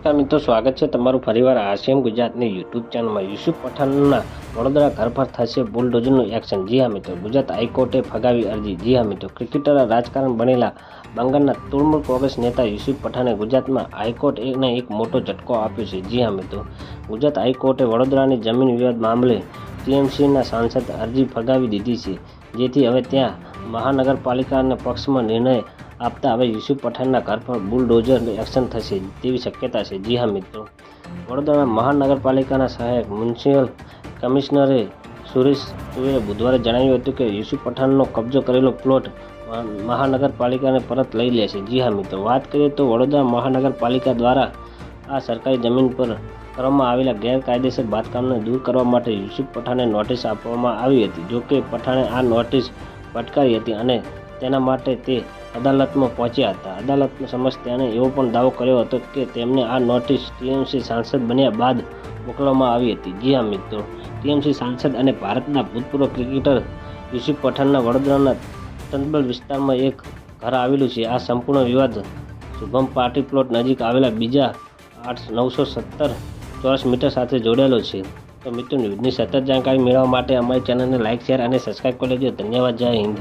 નમસ્કાર મિત્રો, સ્વાગત છે તમારું ફરીવાર આસિયમ ગુજરાતની યુટ્યુબ ચેનલમાં. યુસુફ પઠાણના વડોદરા ઘર પર થશે બુલડોઝરનું એક્શન. જી હા મિત્રો, ગુજરાત હાઈકોર્ટે ફગાવી અરજી. જી હા મિત્રો ક્રિકેટર રાજકારણ બનેલા બંગાળના તૃણમૂલ કોંગ્રેસ નેતા યુસુફ પઠાણે ગુજરાતમાં હાઈકોર્ટને એક મોટો ઝટકો આપ્યો છે. જી હા મિત્રો, ગુજરાત હાઈકોર્ટે વડોદરાની જમીન વિવાદ મામલે ટીએમસીના સાંસદ અરજી ફગાવી દીધી છે. જેથી હવે ત્યાં મહાનગરપાલિકાના પક્ષમાં નિર્ણય આપતા હવે યુસુફ પઠાણના ઘર પર બુલડોઝર એક્શન થશે તેવી શક્યતા છે. જી હા, મિત્રો. વડોદરા મહાનગરપાલિકાના સહાયક મ્યુનિસિપલ કમિશનરે સુરેશ ચુએ બુધવારે જણાવ્યું હતું કે યુસુફ પઠાણનો કબજો કરેલો પ્લોટ મહાનગરપાલિકાને પરત લઈ લેશે જી હા, મિત્રો. વાત કરીએ તો વડોદરા મહાનગરપાલિકા દ્વારા આ સરકારી જમીન પર કરવામાં આવેલા ગેરકાયદેસર બાંધકામને દૂર કરવા માટે યુસુફ પઠાણને નોટિસ આપવામાં આવી હતી, જોકે પઠાણે આ નોટિસ ફટકારી હતી અને તેના માટે તે અદાલતમાં પહોંચ્યા હતા. અદાલતમાં સમક્ષ તેણે એવો પણ દાવો કર્યો હતો કે તેમને આ નોટિસ ટીએમસી સાંસદ બન્યા બાદ મોકલવામાં આવી હતી. જી હા, મિત્રો. ટીએમસી સાંસદ અને ભારતના ભૂતપૂર્વ ક્રિકેટર યુસુફ પઠાણના વડોદરાના તંતબલ વિસ્તારમાં એક ઘર આવેલું છે. આ સંપૂર્ણ વિવાદ શુભમ પાર્ટી પ્લોટ નજીક આવેલા બીજા આઠ નવસો સત્તર ચોરસ મીટર સાથે જોડાયેલો છે. તો મિત્રો, ન્યૂઝની સતત જાણકારી મેળવવા માટે અમારી ચેનલને લાઇક શેર અને સબસ્ક્રાઈબ કરી લેજો. ધન્યવાદ. જય હિન્દ.